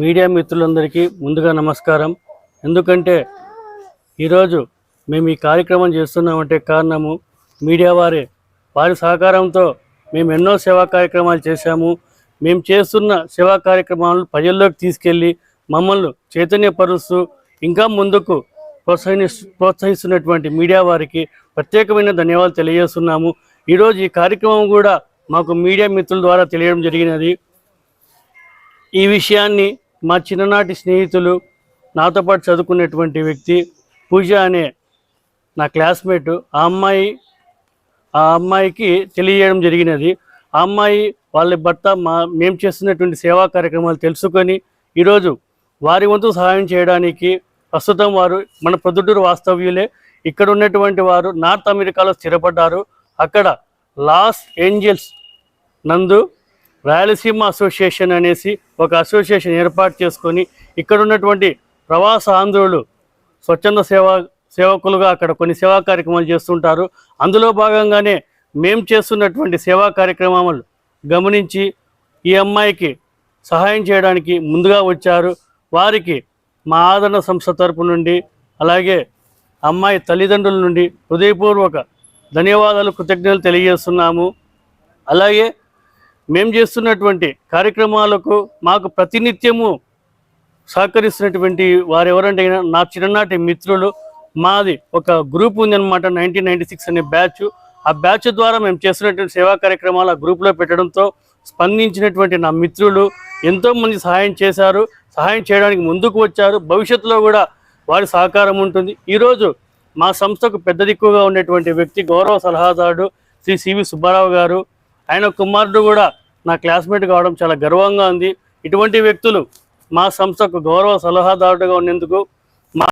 Media మిత్రులందరికీ ముందుగా నమస్కారం. ఎందుకంటే ఈరోజు మేము ఈ కార్యక్రమం చేస్తున్నామంటే కారణము మీడియా వారే. వారి సహకారంతో మేము ఎన్నో సేవా కార్యక్రమాలు చేశాము. మేము చేస్తున్న సేవా కార్యక్రమాలను ప్రజల్లోకి తీసుకెళ్ళి మమ్మల్ని చైతన్యపరుస్తూ ఇంకా ముందుకు ప్రోత్సహి ప్రోత్సహిస్తున్నటువంటి మీడియా వారికి ప్రత్యేకమైన ధన్యవాదాలు తెలియజేస్తున్నాము. ఈరోజు ఈ కార్యక్రమం కూడా మాకు మీడియా మిత్రుల ద్వారా తెలియడం జరిగినది. ఈ విషయాన్ని మా చిన్ననాటి స్నేహితులు నాతో పాటు చదువుకునేటువంటి వ్యక్తి పూజ అనే నా క్లాస్మేట్. ఆ అమ్మాయి ఆ అమ్మాయికి తెలియజేయడం జరిగినది. ఆ అమ్మాయి వాళ్ళ భర్త మా మేము చేస్తున్నటువంటి సేవా కార్యక్రమాలు తెలుసుకొని ఈరోజు వారి వంతు సహాయం చేయడానికి ప్రస్తుతం వారు మన ప్రొద్దుటూరు వాస్తవ్యులే. ఇక్కడ ఉన్నటువంటి వారు నార్త్ అమెరికాలో స్థిరపడ్డారు. అక్కడ లాస్ ఏంజల్స్ నందు రాయలసీమ అసోసియేషన్ అనేసి ఒక అసోసియేషన్ ఏర్పాటు చేసుకొని ఇక్కడ ఉన్నటువంటి ప్రవాస ఆంధ్రులు స్వచ్ఛంద సేవా సేవకులుగా అక్కడ కొన్ని సేవా కార్యక్రమాలు చేస్తుంటారు. అందులో భాగంగానే మేము చేస్తున్నటువంటి సేవా కార్యక్రమాలు గమనించి ఈ అమ్మాయికి సహాయం చేయడానికి ముందుగా వచ్చారు. వారికి మా ఆదరణ సంస్థ తరపు నుండి అలాగే అమ్మాయి తల్లిదండ్రుల నుండి హృదయపూర్వక ధన్యవాదాలు కృతజ్ఞతలు తెలియజేస్తున్నాము. అలాగే మేము చేస్తున్నటువంటి కార్యక్రమాలకు మాకు ప్రతినిత్యము సహకరిస్తున్నటువంటి వారు ఎవరంటే నా చిన్ననాటి మిత్రులు. మాది ఒక గ్రూప్ ఉందన్నమాట నైన్టీన్ నైన్టీ సిక్స్ అనే బ్యాచ్. ఆ బ్యాచ్ ద్వారా మేము చేస్తున్నటువంటి సేవా కార్యక్రమాలు ఆ గ్రూప్లో పెట్టడంతో స్పందించినటువంటి నా మిత్రులు ఎంతోమంది సహాయం చేశారు. సహాయం చేయడానికి ముందుకు వచ్చారు. భవిష్యత్తులో కూడా వారి సహకారం ఉంటుంది. ఈరోజు మా సంస్థకు పెద్ద దిక్కుగా ఉండేటువంటి వ్యక్తి గౌరవ సలహాదారుడు శ్రీ సివి సుబ్బారావు గారు. ఆయన కుమారుడు కూడా నా క్లాస్మేట్ కావడం చాలా గర్వంగా ఉంది. ఇటువంటి వ్యక్తులు మా సంస్థకు గౌరవ సలహాదారుడుగా ఉన్నందుకు మా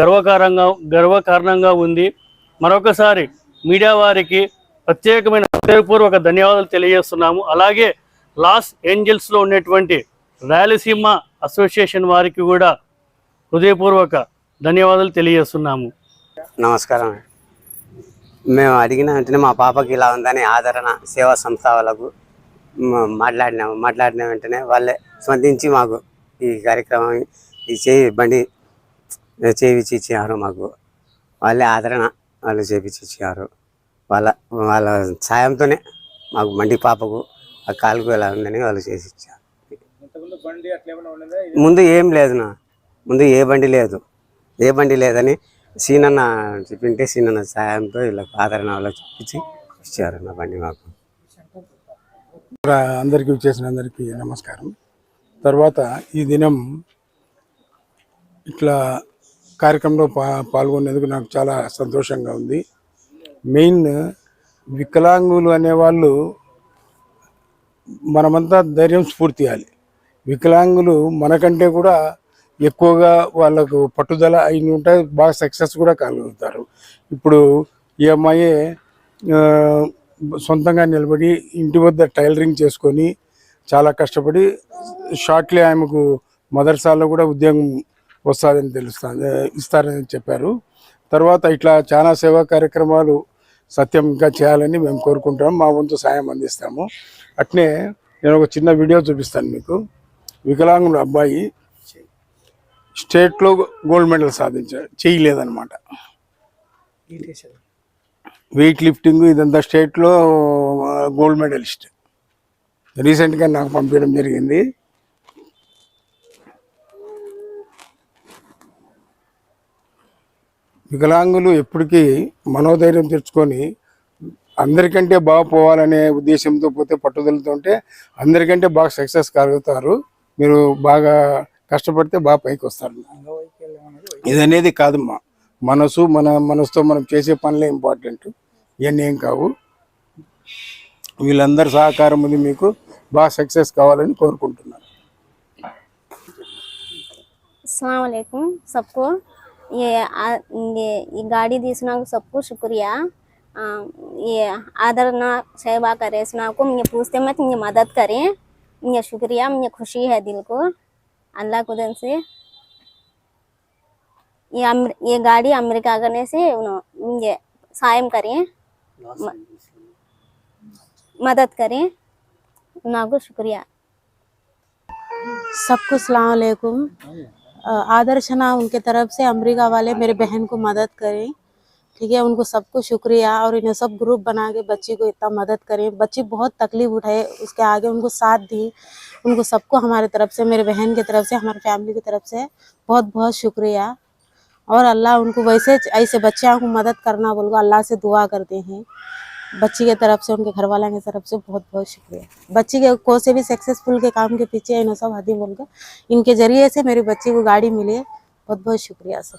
గర్వకారంగా గర్వకారణంగా ఉంది. మరొకసారి మీడియా వారికి ప్రత్యేకమైన హృదయపూర్వక ధన్యవాదాలు తెలియజేస్తున్నాము. అలాగే లాస్ ఏంజల్స్లో ఉన్నటువంటి రాయలసీమ అసోసియేషన్ వారికి కూడా హృదయపూర్వక ధన్యవాదాలు తెలియజేస్తున్నాము. నమస్కారం. మేము అడిగిన వెంటనే మా పాపకి ఇలా ఉందని ఆదరణ సేవా సంస్థ వాళ్ళకు మాట్లాడినాము మాట్లాడిన వెంటనే వాళ్ళే స్పందించి మాకు ఈ కార్యక్రమం ఈ చేయి బండి చేయించి ఇచ్చారు మాకు. వాళ్ళే ఆదరణ వాళ్ళు చేపించి ఇచ్చారు వాళ్ళ వాళ్ళ సాయంతోనే మాకు బండి పాపకు ఆ కాలుకు ఇలా ఉందని వాళ్ళు చేసి ఇచ్చారు ముందు ఏం లేదు నా. ముందు ఏ బండి లేదు. ఏ బండి లేదని సీనన్న చెప్పింటే సీనన్న సాయంతో ఇలా ఆదరణ వాళ్ళకి చూపించి ఇచ్చారు నా బండి మాకు. అందరికీ వచ్చేసిన అందరికీ నమస్కారం. తర్వాత ఈ దినం ఇట్లా కార్యక్రమంలో పా పాల్గొనేందుకు నాకు చాలా సంతోషంగా ఉంది. మెయిన్ వికలాంగులు అనేవాళ్ళు మనమంతా ధైర్యం స్ఫూర్తి ఇవ్వాలి. వికలాంగులు మనకంటే కూడా ఎక్కువగా వాళ్ళకు పట్టుదల అయిన ఉంటే బాగా సక్సెస్ కూడా కాగలుగుతారు ఇప్పుడు ఈ అమ్మాయి సొంతంగా నిలబడి ఇంటి వద్ద టైలరింగ్ చేసుకొని చాలా కష్టపడి షార్ట్లీ ఆమెకు మదర్సాల్లో కూడా ఉద్యోగం వస్తుందని తెలుస్తుంది ఇస్తారని చెప్పారు. తర్వాత ఇట్లా చాలా సేవా కార్యక్రమాలు సత్యం ఇంకా చేయాలని మేము కోరుకుంటాం మా వంతు సాయం అందిస్తాము. అట్నే నేను ఒక చిన్న వీడియో చూపిస్తాను మీకు. వికలాంగుల అబ్బాయి స్టేట్లో గోల్డ్ మెడల్ సాధించాడు చేయలేదన్నమాట. వెయిట్ లిఫ్టింగ్ ఇదంతా స్టేట్లో గోల్డ్ మెడలిస్ట్. రీసెంట్గా నాకు పంపించడం జరిగింది. వికలాంగులు ఎప్పటికీ మనోధైర్యం తెచ్చుకొని అందరికంటే బాగా పోవాలనే ఉద్దేశంతో పోతే పట్టుదలతో ఉంటే అందరికంటే బాగా సక్సెస్ కలుగుతారు. మీరు బాగా కష్టపడితే బాగా పైకి వస్తారు ఇది అనేది కాదమ్మా మనసు మన మనసుతో మనం చేసే పనులే ఇంపార్టెంట్ ఇవన్నీ ఏం కావు వీళ్ళందరి సహకారం ఉంది మీకు బాగా సక్సెస్ కావాలని కోరుకుంటున్నాను अस्सलाम वालेकुम सबको ये आ- ये ये गाड़ी दी सुना सबको शुक्रिया आ, ये आदर ना सेवा करे सुना को मुझे पूछते मत मुझे मदद करें मुझे शुक्रिया मुझे खुशी है दिल को से ये अमर, ये गाड़ी अमेरिका करने से उन्हों- मुझे सायम करें। मदद करें। उनको शुक्रिया। सबको सलाम अलैकुम। आदर्शना उनके तरफ़ से अमेरिका वाले मेरे बहन को मदद करें। ठीक है, उनको सबको शुक्रिया और इन्हें सब ग्रुप बना के बच्ची को इतना मदद करें। बच्ची बहुत तकलीफ़ उठाए, उसके आगे उनको साथ दी। उनको सबको हमारे तरफ़ से, मेरे बहन की तरफ़ से, हमारे फैमिली की तरफ़ से बहुत बहुत शुक्रिया। और अल्लाह उनको वैसे ऐसे बच्चों को मदद करना बोल अल्लाह से दुआ करते हैं। बच्ची के तरफ़ से, उनके घर वालों की तरफ़ से बहुत बहुत शुक्रिया। बच्ची के को से भी सक्सेसफुल के काम के पीछे इन्हें सब हदी बोलकर इनके ज़रिए से मेरी बच्ची को गाड़ी मिली। बहुत बहुत शुक्रिया सब।